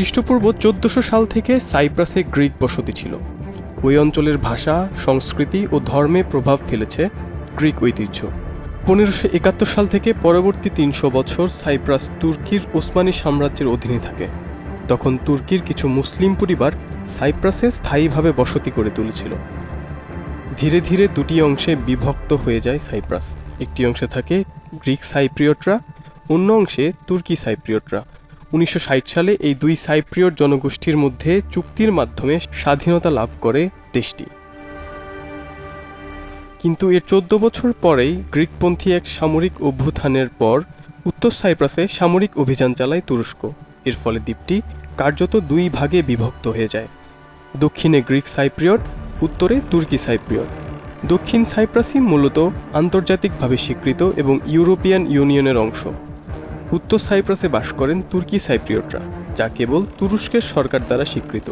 খ্রিস্টপূর্ব চোদ্দশো সাল থেকে সাইপ্রাসে গ্রিক বসতি ছিল। ওই অঞ্চলের ভাষা, সংস্কৃতি ও ধর্মে প্রভাব ফেলেছে গ্রিক ঐতিহ্য। পনেরোশো একাত্তর সাল থেকে পরবর্তী তিনশো বছর সাইপ্রাস তুর্কির ওসমানী সাম্রাজ্যের অধীনে থাকে। তখন তুর্কির কিছু মুসলিম পরিবার সাইপ্রাসে স্থায়ীভাবে বসতি করে তুলেছিল। ধীরে ধীরে দুটি অংশে বিভক্ত হয়ে যায় সাইপ্রাস। একটি অংশে থাকে গ্রিক সাইপ্রিয়টরা, অন্য অংশে তুর্কি সাইপ্রিয়টরা। উনিশশো ষাট সালে এই দুই সাইপ্রিয়ট জনগোষ্ঠীর মধ্যে চুক্তির মাধ্যমে স্বাধীনতা লাভ করে দেশটি। কিন্তু এর চোদ্দ বছর পরেই গ্রিকপন্থী এক সামরিক অভ্যুত্থানের পর উত্তর সাইপ্রাসে সামরিক অভিযান চালায় তুরস্ক। এর ফলে দ্বীপটি কার্যত দুই ভাগে বিভক্ত হয়ে যায়। দক্ষিণে গ্রিক সাইপ্রিয়ট উত্তরে তুর্কি সাইপ্রিয়ট দক্ষিণ সাইপ্রাসই মূলত আন্তর্জাতিকভাবে স্বীকৃত এবং ইউরোপিয়ান ইউনিয়নের অংশ। উত্তর সাইপ্রাসে বাস করেন তুর্কি সাইপ্রিয়টরা যা কেবল তুরস্কের সরকার দ্বারা স্বীকৃত।